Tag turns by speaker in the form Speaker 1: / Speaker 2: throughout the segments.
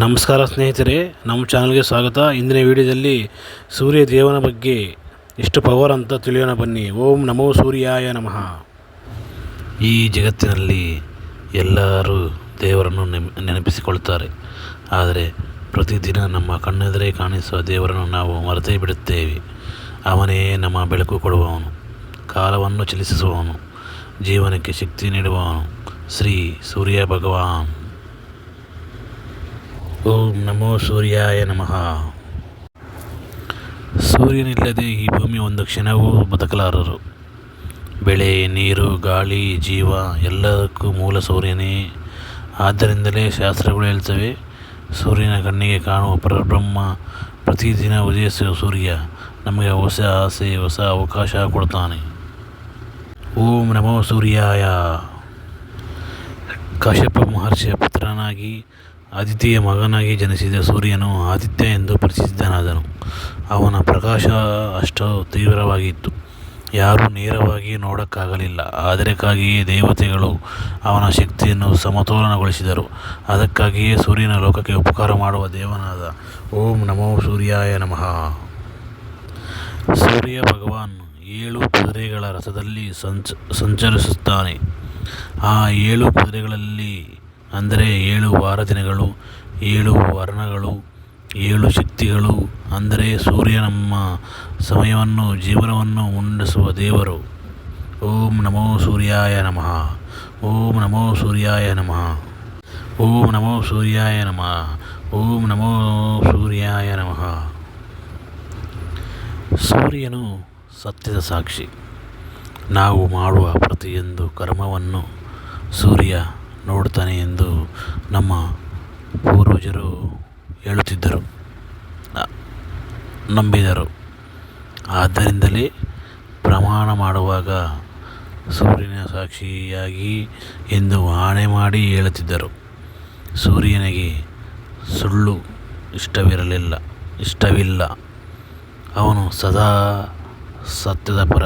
Speaker 1: ನಮಸ್ಕಾರ ಸ್ನೇಹಿತರೆ, ನಮ್ಮ ಚಾನಲ್ಗೆ ಸ್ವಾಗತ. ಇಂದಿನ ವಿಡಿಯೋದಲ್ಲಿ ಸೂರ್ಯ ದೇವನ ಬಗ್ಗೆ ಎಷ್ಟು ಪವರ್ ಅಂತ ತಿಳಿಯೋಣ ಬನ್ನಿ. ಓಂ ನಮೋ ಸೂರ್ಯಾಯ ನಮಃ. ಈ ಜಗತ್ತಿನಲ್ಲಿ ಎಲ್ಲರೂ ದೇವರನ್ನು ನೆನಪಿಸಿಕೊಳ್ತಾರೆ. ಆದರೆ ಪ್ರತಿದಿನ ನಮ್ಮ ಕಣ್ಣೆದುರೇ ಕಾಣಿಸುವ ದೇವರನ್ನು ನಾವು ಮರೆತೇ ಬಿಡುತ್ತೇವೆ. ಅವನೇ ನಮ್ಮ ಬೆಳಕು ಕೊಡುವವನು, ಕಾಲವನ್ನು ಚಲಿಸುವವನು, ಜೀವನಕ್ಕೆ ಶಕ್ತಿ ನೀಡುವವನು ಶ್ರೀ ಸೂರ್ಯ ಭಗವಾನ್. ಓಂ ನಮೋ ಸೂರ್ಯಾಯ ನಮಃ. ಸೂರ್ಯನಿಲ್ಲದೆ ಈ ಭೂಮಿ ಒಂದು ಕ್ಷಣವೂ ಬದುಕಲಾರರು. ಬೆಳೆ, ನೀರು, ಗಾಳಿ, ಜೀವ ಎಲ್ಲದಕ್ಕೂ ಮೂಲ ಸೂರ್ಯನೇ. ಆದ್ದರಿಂದಲೇ ಶಾಸ್ತ್ರಗಳು ಹೇಳ್ತವೆ, ಸೂರ್ಯನ ಕಣ್ಣಿಗೆ ಕಾಣುವ ಪರಬ್ರಹ್ಮ ಪ್ರತಿದಿನ ಉದಯಿಸುವ ಸೂರ್ಯ ನಮಗೆ ಹೊಸ ಆಸೆ, ಹೊಸ ಅವಕಾಶ ಕೊಡ್ತಾನೆ. ಓಂ ನಮೋ ಸೂರ್ಯಾಯ. ಕಾಶ್ಯಪ ಮಹರ್ಷಿಯ ಪುತ್ರನಾಗಿ ಆದಿತ್ಯಯ ಮಗನಾಗಿ ಜನಿಸಿದ ಸೂರ್ಯನು ಆದಿತ್ಯ ಎಂದು ಪರಿಚಿತನಾದನು. ಅವನ ಪ್ರಕಾಶ ಅಷ್ಟು ತೀವ್ರವಾಗಿತ್ತು. ಯಾರೂ ನೇರವಾಗಿ ನೋಡಕ್ಕಾಗಲಿಲ್ಲ. ಅದಕ್ಕಾಗಿಯೇ ದೇವತೆಗಳು ಅವನ ಶಕ್ತಿಯನ್ನು ಸಮತೋಲನಗೊಳಿಸಿದರು. ಅದಕ್ಕಾಗಿಯೇ ಸೂರ್ಯನ ಲೋಕಕ್ಕೆ ಉಪಕಾರ ಮಾಡುವ ದೇವನಾದ ಓಂ ನಮೋ ಸೂರ್ಯಾಯ ನಮಃ. ಸೂರ್ಯ ಭಗವಾನ್ ಏಳು ಕುದುರೆಗಳ ರಥದಲ್ಲಿ ಸಂಚ, ಸಂಚರಿಸುತ್ತಾನೆ. ಆ ಏಳು ಕುದುರೆಗಳಲ್ಲಿ ಅಂದರೆ ಏಳು ವಾರ ದಿನಗಳು ಏಳು ವರ್ಣಗಳು, ಏಳು ಶಕ್ತಿಗಳು, ಅಂದರೆ ಸೂರ್ಯ ನಮ್ಮ ಸಮಯವನ್ನು, ಜೀವನವನ್ನು ಉಂಡಿಸುವ ದೇವರು. ಓಂ ನಮೋ ಸೂರ್ಯಾಯ ನಮಃ. ಓಂ ನಮೋ ಸೂರ್ಯಾಯ ನಮಃ. ಓಂ ನಮೋ ಸೂರ್ಯಾಯ ನಮಃ. ಓಂ ನಮೋ ಸೂರ್ಯಾಯ ನಮಃ. ಸೂರ್ಯನು ಸತ್ಯದ ಸಾಕ್ಷಿ. ನಾವು ಮಾಡುವ ಪ್ರತಿಯೊಂದು ಕರ್ಮವನ್ನು ಸೂರ್ಯ ನೋಡ್ತಾನೆ ಎಂದು ನಮ್ಮ ಪೂರ್ವಜರು ಹೇಳುತ್ತಿದ್ದರು. ನಂಬಿದರು. ಆದ್ದರಿಂದಲೇ ಪ್ರಮಾಣ ಮಾಡುವಾಗ ಸೂರ್ಯನ ಸಾಕ್ಷಿಯಾಗಿ ಎಂದು ಆಣೆ ಮಾಡಿ ಹೇಳುತ್ತಿದ್ದರು. ಸೂರ್ಯನಿಗೆ ಸುಳ್ಳು ಇಷ್ಟವಿರಲಿಲ್ಲ, ಇಷ್ಟವಿಲ್ಲ. ಅವನು ಸದಾ ಸತ್ಯದ ಪರ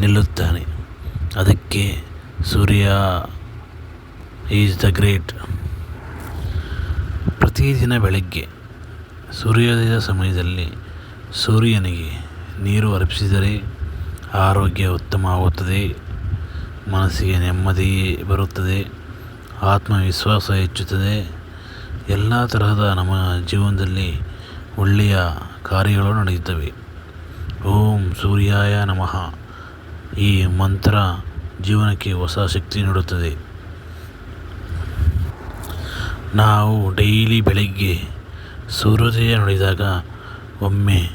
Speaker 1: ನಿಲ್ಲುತ್ತಾನೆ. ಅದಕ್ಕೆ ಸೂರ್ಯ ಈಸ್ ದ ಗ್ರೇಟ್. ಪ್ರತಿದಿನ ಬೆಳಗ್ಗೆ ಸೂರ್ಯೋದಯದ ಸಮಯದಲ್ಲಿ ಸೂರ್ಯನಿಗೆ ನೀರು ಅರ್ಪಿಸಿದರೆ ಆರೋಗ್ಯ ಉತ್ತಮವಾಗುತ್ತದೆ, ಮನಸ್ಸಿಗೆ ನೆಮ್ಮದಿ ಬರುತ್ತದೆ, ಆತ್ಮವಿಶ್ವಾಸ ಹೆಚ್ಚುತ್ತದೆ. ಎಲ್ಲ ತರಹದ ನಮ್ಮ ಜೀವನದಲ್ಲಿ ಒಳ್ಳೆಯ ಕಾರ್ಯಗಳು ನಡೆಯುತ್ತವೆ. ಓಂ ಸೂರ್ಯಾಯ ನಮಃ. ಈ ಮಂತ್ರ ಜೀವನಕ್ಕೆ ಹೊಸ ಶಕ್ತಿ ನೀಡುತ್ತದೆ. ನಾವು ಡೈಲಿ ಬೆಳಗ್ಗೆ ಸೂರ್ಯೋದಯ ನೋಡಿದಾಗ ಒಮ್ಮೆ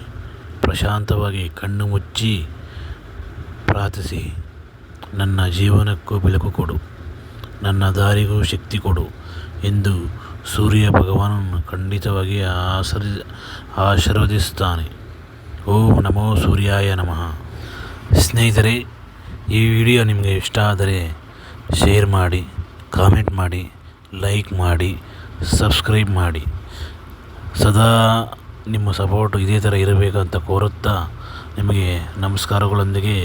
Speaker 1: ಪ್ರಶಾಂತವಾಗಿ ಕಣ್ಣು ಮುಚ್ಚಿ ಪ್ರಾರ್ಥಿಸಿ, ನನ್ನ ಜೀವನಕ್ಕೂ ಬೆಳಕು ಕೊಡು, ನನ್ನ ದಾರಿಗೂ ಶಕ್ತಿ ಕೊಡು ಎಂದು ಸೂರ್ಯ ಭಗವಾನನ್ನು ಖಂಡಿತವಾಗಿ ಆಶೀರ್ ಆಶೀರ್ವದಿಸುತ್ತಾನೆ. ಓಂ ನಮೋ ಸೂರ್ಯಾಯ ನಮಃ. ಸ್ನೇಹಿತರೆ ಈ ವಿಡಿಯೋ ನಿಮಗೆ ಇಷ್ಟ ಆದರೆ ಶೇರ್ ಮಾಡಿ, ಕಾಮೆಂಟ್ ಮಾಡಿ, ಲೈಕ್ ಮಾಡಿ, ಸಬ್ಸ್ಕ್ರೈಬ್ ಮಾಡಿ. ಸದಾ ನಿಮ್ಮ ಸಪೋರ್ಟ್ ಇದೇ ಥರ ಇರಬೇಕಂತ ಕೋರುತ್ತಾ ನಿಮಗೆ ನಮಸ್ಕಾರಗಳೊಂದಿಗೆ